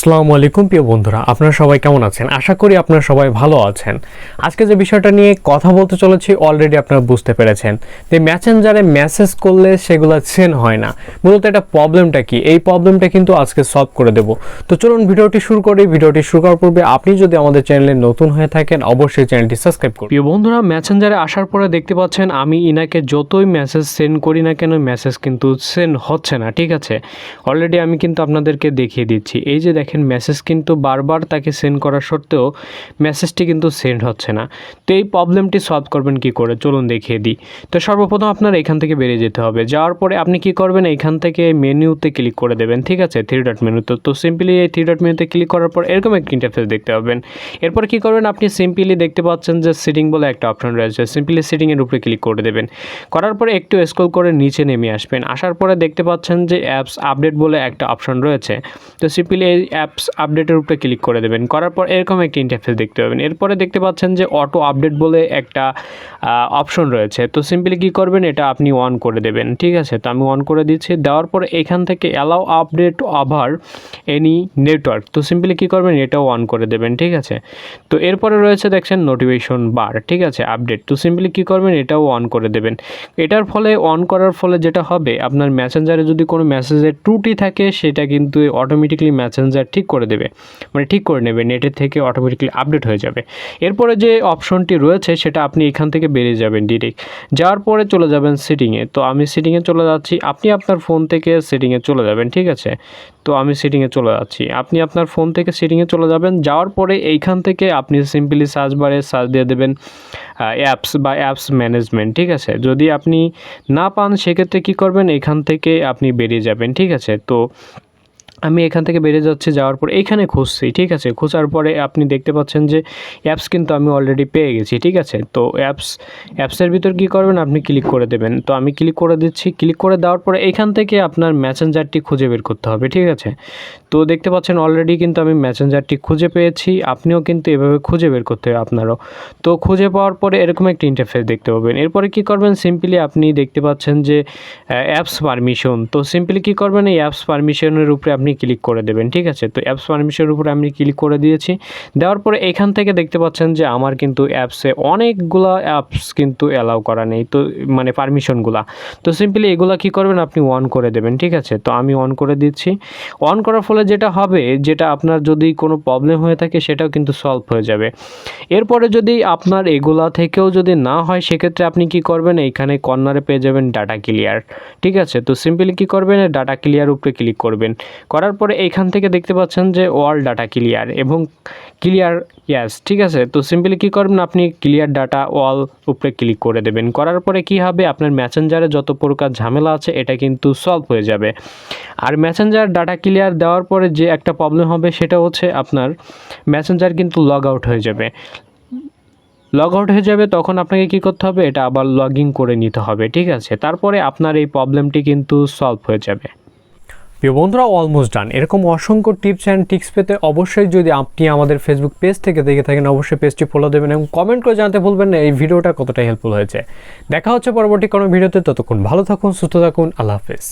আসসালামু আলাইকুম প্রিয় বন্ধুরা, আপনারা সবাই কেমন আছেন? আশা করি আপনারা সবাই ভালো আছেন। আজকে যে বিষয়টা নিয়ে কথা বলতে চলেছি অলরেডি আপনারা বুঝতে পেরেছেন যে মেসেঞ্জারে মেসেজ করলে সেগুলো সেন্ড হয় না। মূলত এটা প্রবলেমটা কি? এই প্রবলেমটা কিন্তু আজকে সলভ করে দেব। তো চলুন ভিডিওটি শুরু করি। ভিডিওটি শুরু করার পূর্বে আপনি যদি আমাদের চ্যানেলে নতুন হয়ে থাকেন, অবশ্যই চ্যানেলটি সাবস্ক্রাইব করুন। প্রিয় বন্ধুরা মেসেঞ্জারে আসার পরে দেখতে পাচ্ছেন, আমি ইনাকে যতই মেসেজ সেন্ড করি না কেন মেসেজ কিন্তু সেন্ড হচ্ছে না, ঠিক আছে? অলরেডি আমি কিন্তু আপনাদেরকে দেখিয়ে দিচ্ছি। এই যে দেখেন মেসেজ কিন্তু বারবার তাকে সেন্ড করা সত্ত্বেও মেসেজটি কিন্তু সেন্ড হচ্ছে না। তো এই প্রবলেমটি সলভ করবেন কি করে? চলুন দেখিয়ে দিই। তো সর্বপ্রথম আপনার এখান থেকে বেরিয়ে যেতে হবে। যাওয়ার পরে আপনি কি করবেন? এখান থেকে মেনুতে ক্লিক করে দেবেন, ঠিক আছে? থ্রি ডট মেনুতে তো। সিম্পলি এই থ্রি ডট মেনুতে ক্লিক করার পর এরকম একটা ইন্টারফেস দেখতে পাবেন। এরপর কি করবেন? আপনি সিম্পলি দেখতে পাচ্ছেন যে সিটিং বলে একটা অপশন রয়েছে। সিম্পলি সিটিংয়ের উপরে ক্লিক করে দেবেন। করার পরে একটু স্ক্রল করে নিচে নেমে আসবেন। আসার পরে দেখতে পাচ্ছেন যে অ্যাপস আপডেট বলে একটা অপশন রয়েছে। তো সিম্পলি অ্যাপস আপডেটের উপরে ক্লিক করে দেবেন। করার পর এরকম একটি ইন্টারফেস দেখতে পাবেন। এরপরে দেখতে পাচ্ছেন যে অটো আপডেট বলে একটা অপশন রয়েছে। তো সিম্পলি কী করবেন? এটা আপনি অন করে দেবেন। ঠিক আছে? তো আমি অন করে দিচ্ছি। দেওয়ার পরে এখান থেকে allow update over any network তো সিম্পলি কী করবেন? এটাও অন করে দেবেন। ঠিক আছে? তো এরপরে রয়েছে দেখছেন নোটিফিকেশন বার ঠিক আছে? আপডেট তো সিম্পলি কী করবেন? এটাও অন করে দেবেন। এটার ফলে অন করার ফলে যেটা হবে, আপনার মেসেঞ্জারে যদি কোনো মেসেজের ত্রুটি থাকে, সেটা কিন্তু অটোমেটিকলি মেসেঞ্জার ঠিক করে দেবে। মানে ঠিক করে নেবে নেটের থেকে অটোমেটিকলি আপডেট হয়ে যাবে। এরপরে যে অপশনটি রয়েছে, সেটা আপনি এখান থেকে বেরিয়ে যাবেন ডিরেক্ট যাওয়ার পরে চলে যাবেন সেটিংয়ে তো আমি সেটিংয়ে চলে যাচ্ছি। আপনি আপনার ফোন থেকে সেটিংয়ে চলে যাবেন, ঠিক আছে? তো আমি সেটিংয়ে চলে যাচ্ছি। আপনি আপনার ফোন থেকে সেটিংয়ে চলে যাবেন। যাওয়ার পরে এইখান থেকে আপনি সিম্পলি সার্চ বারে সার্চ দিয়ে দেবেন অ্যাপস বা অ্যাপস ম্যানেজমেন্ট ঠিক আছে? যদি আপনি না পান, সেক্ষেত্রে কী করবেন? এখান থেকে আপনি বেরিয়ে যাবেন, ঠিক আছে? তো আমি এখান থেকে বেরিয়ে যাচ্ছি, যাওয়ার পর এইখানে খুঁজছি, ঠিক আছে? খোঁজার পরে আপনি দেখতে পাচ্ছেন যে অ্যাপস কিন্তু আমি অলরেডি পেয়ে গেছি, ঠিক আছে? তো অ্যাপস অ্যাপসের ভিতর কী করবেন? আপনি ক্লিক করে দেবেন। তো আমি ক্লিক করে দিচ্ছি ক্লিক করে দেওয়ার পরে এখান থেকে আপনার মেসেঞ্জারটি খুঁজে বের করতে হবে, ঠিক আছে? তো দেখতে পাচ্ছেন অলরেডি কিন্তু আমি মেসেঞ্জারটি খুঁজে পেয়েছি, আপনিও কিন্তু এভাবে খুঁজে বের করতে হবে আপনারও। তো খুঁজে পাওয়ার পরে এরকম একটা ইন্টারফেস দেখতে পাবেন। এরপরে কী করবেন? সিম্পলি আপনি দেখতে পাচ্ছেন যে অ্যাপস পারমিশন তো সিম্পলি কী করবেন? এই অ্যাপস পারমিশনের উপরে আপনি ক্লিক করে দেবেন, ঠিক আছে? তো অ্যাপস পারমিশনের উপরে আমি ক্লিক করে দিয়েছি। দেওয়ার পরে এখান থেকে দেখতে পাচ্ছেন যে আমার কিন্তু অ্যাপসে অনেকগুলো অ্যাপস কিন্তু অ্যালাউ করা নেই, তো মানে পারমিশনগুলা তো সিম্পলি এগুলো কী করবেন? আপনি অন করে দেবেন, ঠিক আছে? তো আমি অন করে দিচ্ছি। অন করার ফলে যেটা হবে, যেটা আপনার যদি কোনো প্রবলেম হয়ে থাকে, সেটাও কিন্তু সলভ হয়ে যাবে। এরপরে যদি আপনার এগুলা থেকেও যদি না হয়, সেক্ষেত্রে আপনি কি করবেন? এইখানে কর্নারে পেয়ে যাবেন ডাটা ক্লিয়ার ঠিক আছে? তো সিম্পলি কী করবেন? ডাটা ক্লিয়ার উপরে ক্লিক করবেন। করার পরে এইখান থেকে দেখতে পাচ্ছেন যে অল ডাটা ক্লিয়ার এবং ক্লিয়ার ইয়াস ঠিক আছে? তো সিম্পলি কী করবেন? আপনি ক্লিয়ার ডাটা অল উপরে ক্লিক করে দেবেন। করার পরে কি হবে? আপনার ম্যাসেঞ্জারে যত প্রকার ঝামেলা আছে, এটা কিন্তু সলভ হয়ে যাবে। আর ম্যাসেঞ্জার ডাটা ক্লিয়ার দেওয়ার পরে যে একটা প্রবলেম হবে, সেটা হচ্ছে আপনার ম্যাসেঞ্জার কিন্তু লগ আউট হয়ে যাবে। লগ আউট হয়ে যাবে, তখন আপনাকে কি করতে হবে? এটা আবার লগ ইন করে নিতে হবে, ঠিক আছে? তারপরে আপনার এই প্রবলেমটি কিন্তু সলভ হয়ে যাবে। প্রিয় বন্ধুরা অলমোস্ট ডান এরকম অসংখ্য টিপস অ্যান্ড টিক্স পেতে অবশ্যই যদি আপনি আমাদের ফেসবুক পেজ থেকে দেখে থাকেন, অবশ্যই পেজটি ফলো দেবেন এবং কমেন্ট করে জানাতে ভুলবেন না, এই ভিডিওটা কতটা হেল্পফুল হয়েছে। দেখা হচ্ছে পরবর্তী কোনো ভিডিওতে, ততক্ষণ ভালো থাকুন, সুস্থ থাকুন, আল্লাহ হাফেজ।